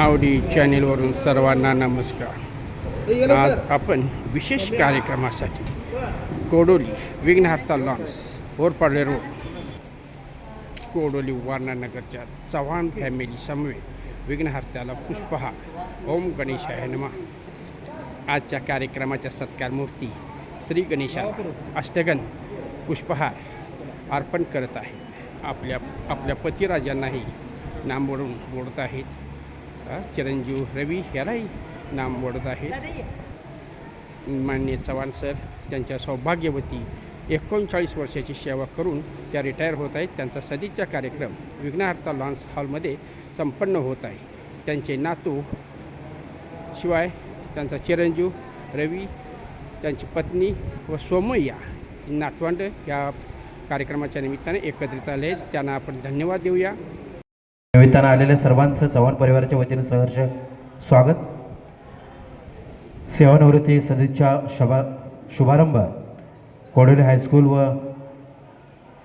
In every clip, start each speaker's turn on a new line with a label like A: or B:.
A: आवडी चॅनेलवरून सर्वांना नमस्कार. आज आपण विशेष कार्यक्रमासाठी कोडोली विघ्नहर्ता लॉन्स ओरपाडे रोड कोडोली वारणानगरच्या चव्हाण फॅमिली समवेत विघ्नहर्त्याला पुष्पहार. ओम गणेशाय नमा. आजच्या कार्यक्रमाच्या सत्कार मूर्ती श्री गणेशाला अष्टगन पुष्पहार अर्पण करत आहेत. आपल्या आपल्या पतिराजांनाही नाम वडून बोलत आहेत. चिरंजीव रवी यालाही नाम ओढत आहे. मान्य चव्हाण सर त्यांच्या सौभाग्यवती एकोणचाळीस वर्षाची सेवा करून त्या रिटायर होत आहेत. त्यांचा सदिच्छा कार्यक्रम विघ्नहर्ता लॉन्स हॉलमध्ये संपन्न होत आहे. त्यांचे नातू शिवाय त्यांचा चिरंजीव रवी त्यांची पत्नी व सोमय्या नातवंड या कार्यक्रमाच्या निमित्ताने एकत्रित आले आहेत. त्यांना आपण धन्यवाद देऊया.
B: निमित्तानं आलेल्या सर्वांचं चव्हाण परिवाराच्या वतीनं सहर्ष स्वागत. सेवानिवृत्ती सदिच्छा शभा शुभारंभ. कोडोली हायस्कूल व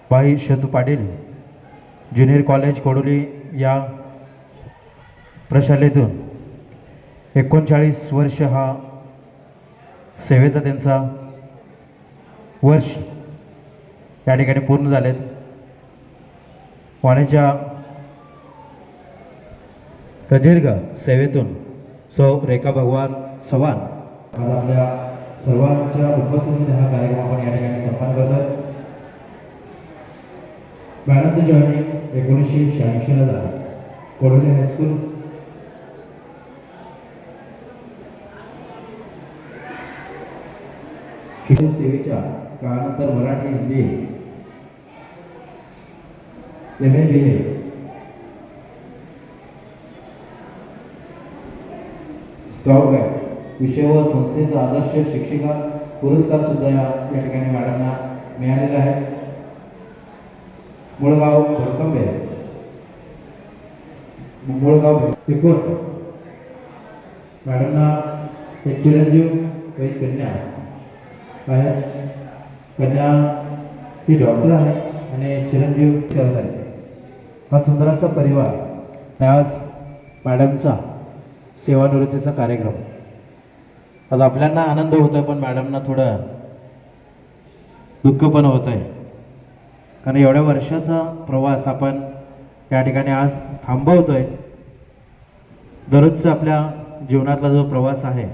B: भाई शतू पाटील ज्युनियर कॉलेज कोडोली या प्रशालेतून एकोणचाळीस वर्ष हा सेवेचा त्यांचा वर्ष या ठिकाणी पूर्ण झालेत. वाण्याच्या प्रदीर्घ सेवेतून सौ रेखा भगवान चव्हाण. आज आपल्या सर्वांच्या उपस्थितीत हा कार्यक्रम आपण या ठिकाणी संपन्न करतो मॅडमचं जॉईनिंग एकोणीसशे शहाऐंशीला झालं. कोडोली हायस्कूल शिक्षण काळानंतर Marathi Hindi M A B A scout guide विषय व संस्थेचा आदर्श शिक्षिका पुरस्कारसुद्धा या या ठिकाणी मॅडमना मिळालेला आहे. मुळगाव भडकंबे मुळगाव तिकोट मॅडमना एक चिरंजीव व एक कन्या. आहे कन्या ही डॉक्टर आहे आणि चिरंजीव करत आहे. हा सुंदर असा परिवार आज मॅडमचा सेवानिवृत्तीचा कार्यक्रम. आज आपल्यांना आनंद होतो आहे पण मॅडमना थोडं दुःख पण होत आहे कारण एवढ्या वर्षाचा प्रवास आपण या ठिकाणी आज थांबवतो आहे दररोजचा आपल्या जीवनातला जो प्रवास आहे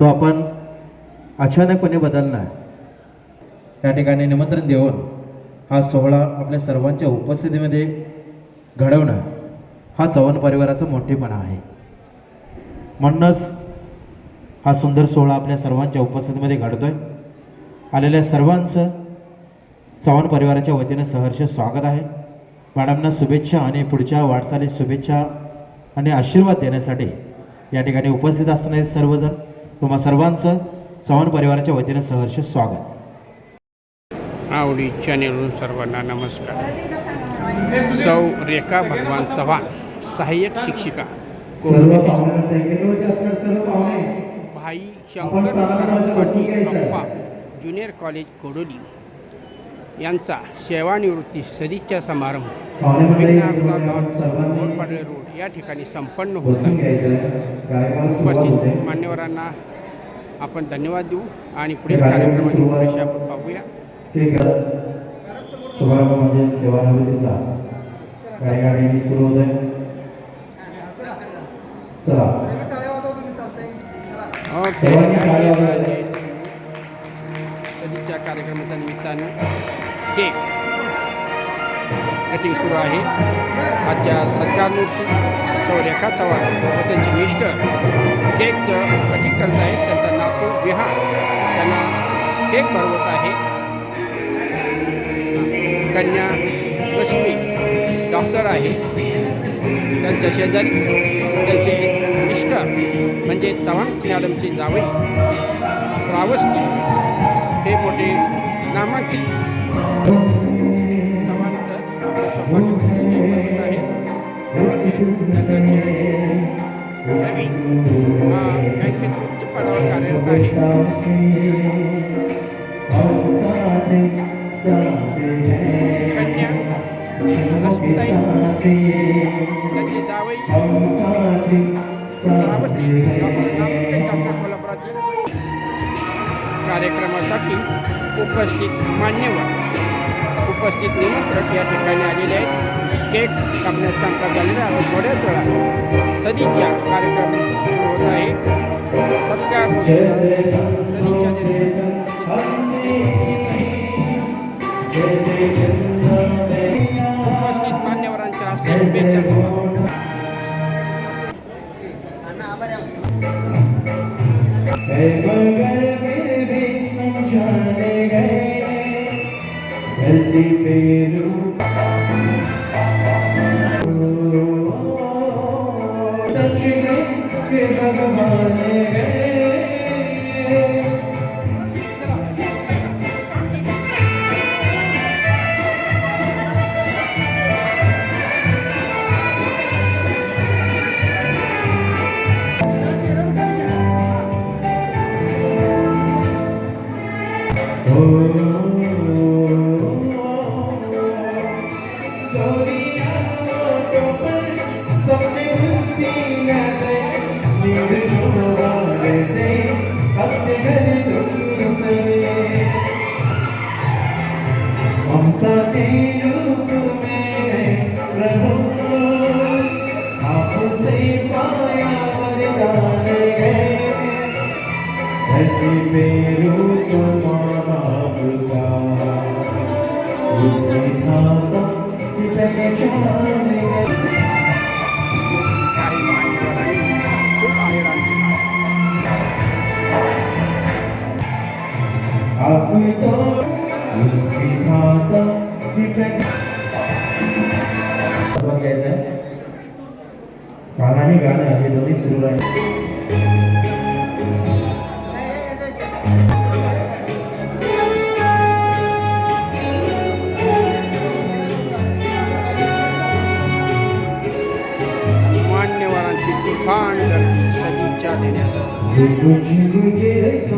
B: तो आपण अचानकपणे बदलणार. या ठिकाणी निमंत्रण देऊन हा सोहळा आपल्या सर्वांच्या उपस्थितीमध्ये घडवणं हा चव्हाण परिवाराचा मोठेपणा आहे. म्हणूनच हा सुंदर सोहळा आपल्या सर्वांच्या उपस्थितीमध्ये घडतोय. आलेल्या सर्वांचं चव्हाण परिवाराच्या वतीनं सहर्ष स्वागत आहे. मॅडमना शुभेच्छा आणि पुढच्या वाटचालीत शुभेच्छा आणि आशीर्वाद देण्यासाठी या ठिकाणी उपस्थित असणारे सर्वजण तुम्हा सर्वांचं चव्हाण परिवाराच्या वतीनं सहर्ष स्वागत.
A: आवडी चॅनेलवरून सर्वांना नमस्कार. सौ रेखा भगवान चव्हाण. सहाय्यक शिक्षिका. Bhai Shankar Patil Appa junior college Kodoli. यांचा सेवानिवृत्ती सदिच्छा समारंभ. लॉन्स रोडपाडले रोड. या ठिकाणी संपन्न होत उपस्थित मान्यवरांना आपण धन्यवाद देऊ आणि पुढील कार्यक्रमाची आपण पाहूया.
B: शुभारंभ म्हणजे सेवानिवृत्तीचा. गाडी सुरू होत आहे चला.
A: सदिच्छा कार्यक्रमाच्या निमित्तानं केक कटिंग सुरू आहे. आजच्या सत्कारमूर्ती रेखा चव्हाण व त्यांचे मिस्टर केकचं कटिंग करत आहेत. त्यांचा नातू विहार. त्यांना केक भरवत आहे. कन्या लक्ष्मी डॉक्टर आहे. त्यांच्या शेजारी त्यांचे मिस्टर म्हणजे चव्हाण मॅडमचे जावई श्रावस्ती हे मोठे नामांकित चव्हाण सर बँकेत उच्च पदावर कार्यरत आहे कन्या कार्यक्रमासाठी उपस्थित मान्यवर उपस्थित निमंत्रक या ठिकाणी आलेले आहेत. केक कापण्यास कामकाज झालेलं आहे. आता थोड्याच वेळा सदीच्या कार्यक्रम सुरू होत आहे. सत्कार. सदिच्छा
B: ప్రతి పేరు पहचान गए
A: काही मान्यवरांनी खूप आहेरांची
B: आप तो उसकी खाता की पहचान घ्यायचं आहे गाणं आणि गाणं हे
A: मान्यवरांची तुफान गर्दी सदिच्छा देण्यासाठी
B: कुछ गुजर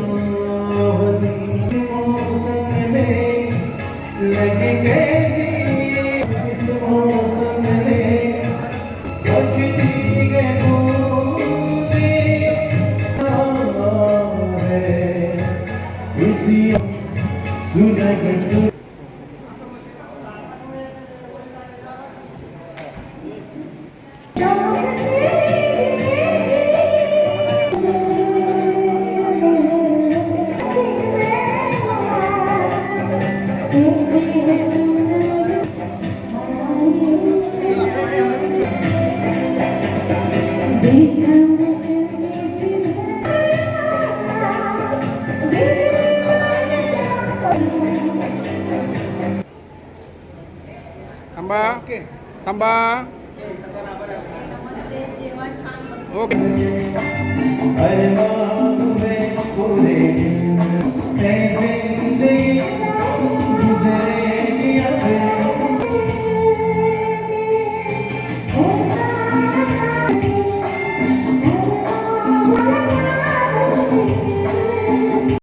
A: थांबा. थांबा. ओके.